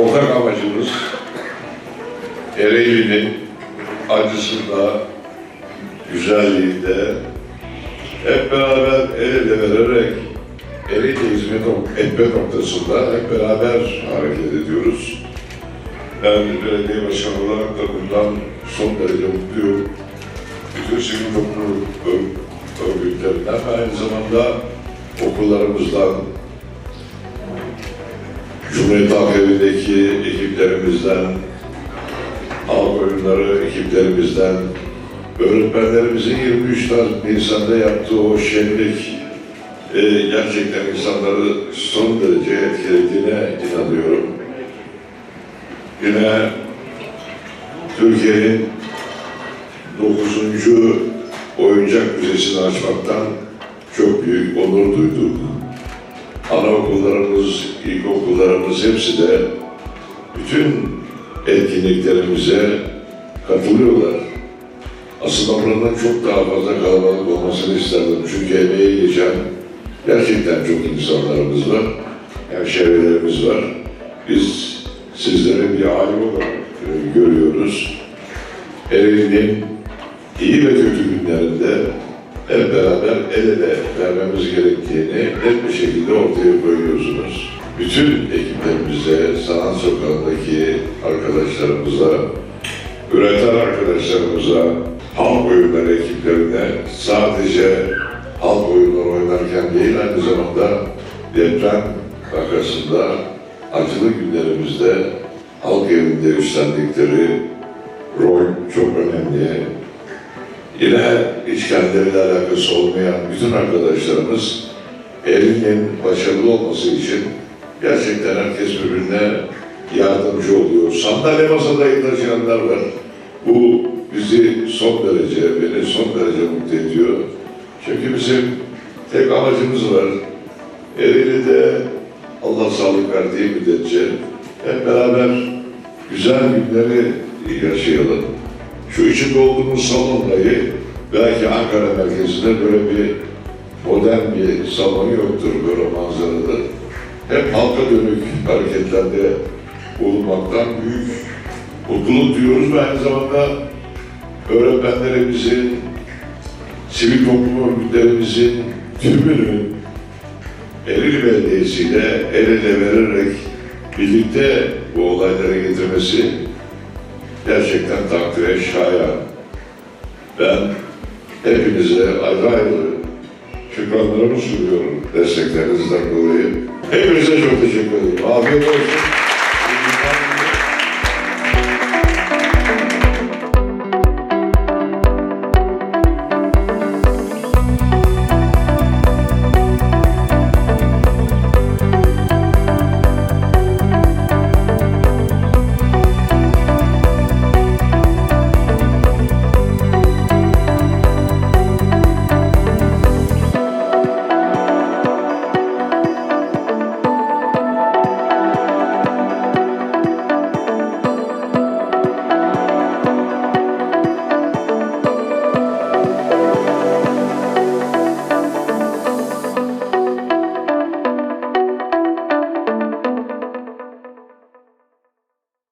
Ortak amacımız Ereğli'nin acısında, güzelliğinde hep beraber el ele vererek Ereğli hizmet etme noktasında hep beraber hareket ediyoruz. Ben belediye başkanı olarak da bundan son derece mutluyum. Bütün sivil toplum örgütlerinden ve aynı zamanda okullarımızdan, Cumhuriyet Halk Evi'ndeki ekiplerimizden, halk oyunları ekiplerimizden, öğretmenlerimizin 23 Nisan'da yaptığı o şenlik e, gerçekten insanları son derece etkilediğine inanıyorum. Yine Türkiye'nin 9. oyuncak müzesini açmaktan çok büyük onur duyduk. Anaokullarımız, ilkokullarımız hepsi de bütün etkinliklerimize katılıyorlar. Aslında buranın çok daha fazla kalabalık olmasını isterdim. Çünkü emeği geçen gerçekten çok insanlarımız var. Hemşehrilerimiz var. Biz sizleri bir aile olarak e, görüyoruz. Ereğli'nin iyi ve kötü günlerinde hep beraber el ele vermemiz gerektiğini net bir şekilde ortaya koyuyorsunuz. Bütün ekiplerimize, sanat sokağındaki arkadaşlarımıza, üreten arkadaşlarımıza, halk oyunları ekiplerine sadece halk oyunları oynarken değil aynı zamanda deprem vakasında acılı günlerimizde halk evinde üstlendikleri rol çok önemli. Yine hiç kendileriyle alakası olmayan bütün arkadaşlarımız elinin başarılı olması için gerçekten herkes birbirine yardımcı oluyor. Sandalye masada taşıyanlar var. Bu bizi son derece, beni son derece mutlu ediyor. Çünkü bizim tek amacımız var. Ereğli'de Allah sağlık verdiği müddetçe hep beraber güzel günleri yaşayalım. Şu içinde olduğumuz salon dahi belki Ankara merkezinde böyle bir modern bir salon yoktur böyle manzaralı. Hep halka dönük hareketlerde bulunmaktan büyük mutluluk duyuyoruz ve aynı zamanda öğretmenlerimizin, sivil toplum örgütlerimizin tümünün Ereğli Belediyesi ile el ele vererek birlikte bu olaylara getirmesi gerçekten takdire şayan. Ben hepinize ayrı ayrı şükranlarımı sunuyorum desteklerinizden dolayı. Hepinize çok teşekkür ederim. Afiyet olsun.